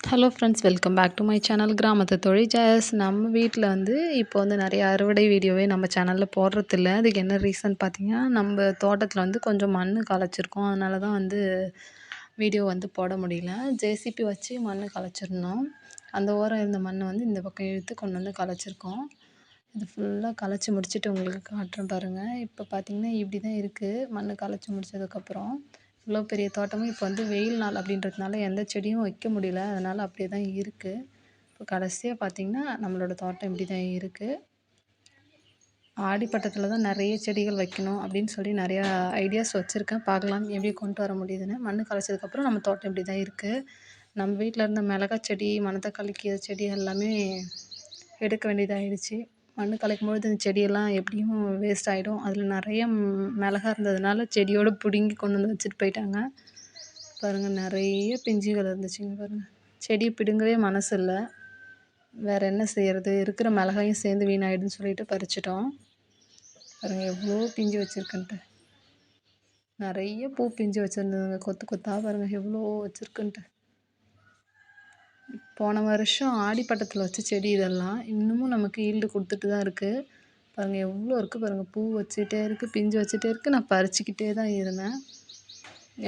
Hello friends welcome back to my channel கிராமத்து தொழில் joyous நம்ம வீட்டில் வந்து இப்போ வந்து நிறைய அறுவடை வீடியோவே நம்ம சேனலில் போடுறதில்ல. அதுக்கு என்ன ரீசன் பார்த்தீங்கன்னா நம்ம தோட்டத்தில் வந்து கொஞ்சம் மண் களைச்சிருக்கோம். அதனால தான் வந்து வீடியோ வந்து போட முடியல. ஜேசிபி வச்சு மண் களைச்சிருந்தோம். அந்த ஓரம் இருந்த மண்ணை வந்து இந்த பக்கம் இழுத்து கொண்டு வந்து களைச்சிருக்கோம். இது ஃபுல்லாக களைச்சி முடிச்சுட்டு உங்களுக்கு காட்டுறேன் பாருங்கள் இப்போ பார்த்தீங்கன்னா இப்படி தான் இருக்குது மண் களைச்சி முடிச்சதுக்கப்புறம் இவ்வளோ பெரிய தோட்டமும் இப்போ வந்து வெயில் நாள் அப்படின்றதுனால எந்த செடியும் வைக்க முடியல. அதனால் அப்படியே தான் இருக்குது இப்போ கடைசியாக பார்த்திங்கன்னா நம்மளோட தோட்டம் இப்படி தான் இருக்குது ஆடிப்பட்டத்தில் தான் நிறைய செடிகள் வைக்கணும் அப்படின்னு சொல்லி நிறையா ஐடியாஸ் வச்சுருக்கேன். பார்க்கலாம் எப்படி கொண்டு வர முடியுதுன்னு. மண் கலைச்சதுக்கப்புறம் நம்ம தோட்டம் இப்படி தான் இருக்குது நம்ம வீட்டில் இருந்த மிளகா செடி மணத்தக்காளி கீரை செடி எல்லாமே எடுக்க வேண்டியதாகிடுச்சு மண் கலைக்கும்பொழுது இந்த செடியெல்லாம் எப்படியும் வேஸ்ட் ஆகிடும் அதில் நிறைய மிளகா இருந்ததுனால செடியோடு பிடுங்கி கொண்டு வந்து வச்சுட்டு போயிட்டாங்க. பாருங்கள் நிறைய பிஞ்சுகள் இருந்துச்சுங்க பாருங்கள் செடியை பிடுங்கவே மனசு இல்லை வேறு என்ன செய்கிறது இருக்கிற மிளகாயும் சேர்ந்து வீணாயிடுன்னு சொல்லிட்டு பறிச்சிட்டோம். பாருங்கள் எவ்வளோ பிஞ்சு வச்சுருக்குன்ட்டு. நிறைய பூ பிஞ்சு வச்சுருந்ததுங்க கொத்து கொத்தாக பாருங்கள் எவ்வளோ வச்சுருக்குன்ட்டு. போன வருஷம் ஆடிப்பட்டத்தில் வச்ச செடி இதெல்லாம் இன்னமும் நமக்கு ஈல்டு கொடுத்துட்டு தான் இருக்குது பாருங்கள் எவ்வளோ இருக்குது பாருங்கள் பூ வச்சுட்டே இருக்குது பிஞ்சு வச்சுட்டே இருக்குது நான் பறிச்சுக்கிட்டே தான் இருந்தேன்.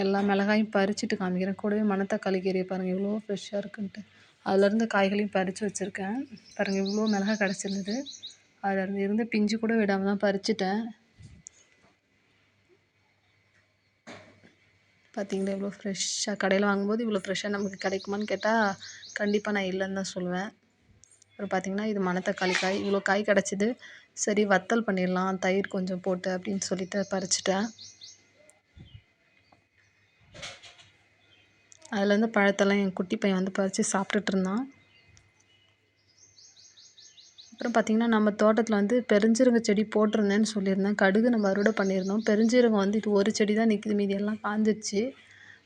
எல்லா மிளகாயும் பறிச்சுட்டு காமிக்கிறேன். கூடவே மணத்தக்காளி கீரையை பாருங்கள் எவ்வளோ ஃப்ரெஷ்ஷாக இருக்குன்ட்டு. அதுலேருந்து காய்களையும் பறித்து வச்சுருக்கேன். பாருங்கள் இவ்வளோ மிளகா கிடச்சிருந்தது. அதில் இருந்து பிஞ்சு கூட விடாமல் தான் பறிச்சிட்டேன். பார்த்தீங்களா இவ்வளோ ஃப்ரெஷ்ஷாக கடையில் வாங்கும்போது இவ்வளோ ஃப்ரெஷ்ஷாக நமக்கு கிடைக்குமான்னு கேட்டால் கண்டிப்பாக நான் இல்லைன்னு தான் சொல்லுவேன். அப்புறம் பார்த்திங்கன்னா இது மணத்தக்காளி காய். இவ்வளோ காய் கிடச்சிது. சரி வத்தல் பண்ணிடலாம். தயிர் கொஞ்சம் போட்டு அப்படின்னு சொல்லிட்டு பறிச்சிட்டேன். அதுலேருந்து பழத்தெல்லாம் என் குட்டி பையன் வந்து பறித்து சாப்பிட்டுட்டு இருந்தான். அப்புறம் பார்த்திங்கன்னா நம்ம தோட்டத்தில் வந்து பெருஞ்சீரக செடி போட்டிருந்தேன்னு சொல்லியிருந்தேன். கடுகு நம்ம அறுவடை பண்ணியிருந்தோம். பெருஞ்சீரகம் வந்து இது ஒரு செடி தான் நிற்கிது மீதி எல்லாம் காஞ்சிடுச்சு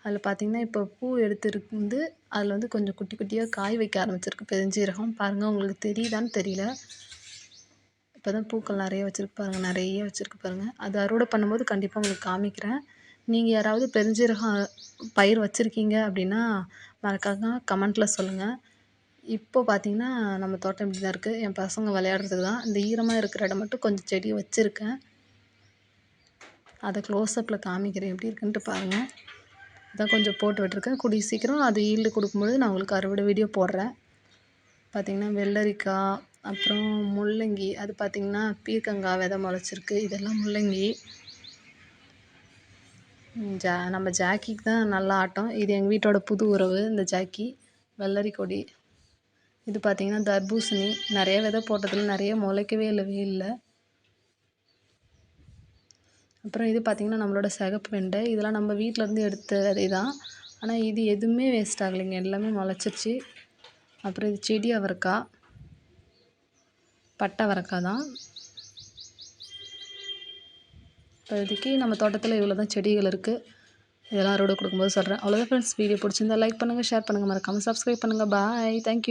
அதில் பார்த்திங்கன்னா இப்போ பூ எடுத்துருந்து அதில் வந்து கொஞ்சம் குட்டி குட்டியாக காய் வைக்க ஆரம்பிச்சிருக்கு பெருஞ்சீரகம். பாருங்கள் உங்களுக்கு தெரியுதான்னு தெரியல. இப்போ தான் பூக்கள் நிறைய வச்சுருக்கு பாருங்கள் நிறைய வச்சுருக்கு பாருங்கள் அது அறுவடை பண்ணும்போது கண்டிப்பாக உங்களுக்கு காமிக்கிறேன். நீங்கள் யாராவது பெருஞ்சீரகம் பயிர் வச்சுருக்கீங்க அப்படின்னா மறக்காம கமெண்ட்டில் சொல்லுங்கள் இப்போ பார்த்திங்கன்னா நம்ம தோட்டம் இப்படி தான் இருக்குது என் பசங்க விளையாடுறதுக்கு தான் இந்த ஈரமாக இருக்கிற இடம் மட்டும் கொஞ்சம் செடி வச்சுருக்கேன். அதை க்ளோஸ்அப்பில் காமிக்கிறேன். எப்படி இருக்குன்ட்டு பாருங்கள் இதான் கொஞ்சம் போட்டு விட்டுருக்கேன். கூடிய சீக்கிரம் அது ஈல்டு கொடுக்கும்பொழுது நான் உங்களுக்கு அறுவடை வீடியோ போடுறேன். பார்த்திங்கன்னா வெள்ளரிக்காய் அப்புறம் முள்ளங்கி அது பார்த்திங்கன்னா பீர்க்கங்காய் விதை முளைச்சிருக்கு. இதெல்லாம் முள்ளங்கி. ஜா நம்ம ஜாக்கிக்கு தான் நல்லா ஆட்டம். இது எங்கள் வீட்டோட புது உறவு இந்த ஜாக்கி. வெள்ளரி கொடி இது பார்த்திங்கன்னா தர்பூசணி. நிறைய விதை போட்டதில் நிறைய முளைக்கவே இல்லை. அப்புறம் இது பார்த்திங்கன்னா நம்மளோட சிகப்பு வெண்டை. இதெல்லாம் நம்ம வீட்டிலேருந்து எடுத்த விதை தான் ஆனால் இது எதுவுமே வேஸ்ட் ஆகலைங்க. எல்லாமே முளைச்சிருச்சு. அப்புறம் இது செடி அவரைக்காய். பட்டை அவரைக்காய் தான் இப்போதைக்கு நம்ம தோட்டத்தில் இவ்வளோ தான் செடிகள் இருக்குது இதெல்லாம் அறுவடை கொடுக்கும்போது சொல்கிறேன் அவ்வளோதான் ஃப்ரெண்ட்ஸ் வீடியோ பிடிச்சிருந்தா லைக் பண்ணுங்கள் ஷேர் பண்ணுங்கள் மறக்காமல் சப்ஸ்கிரைப் பண்ணுங்கள் பாய் தேங்க்யூ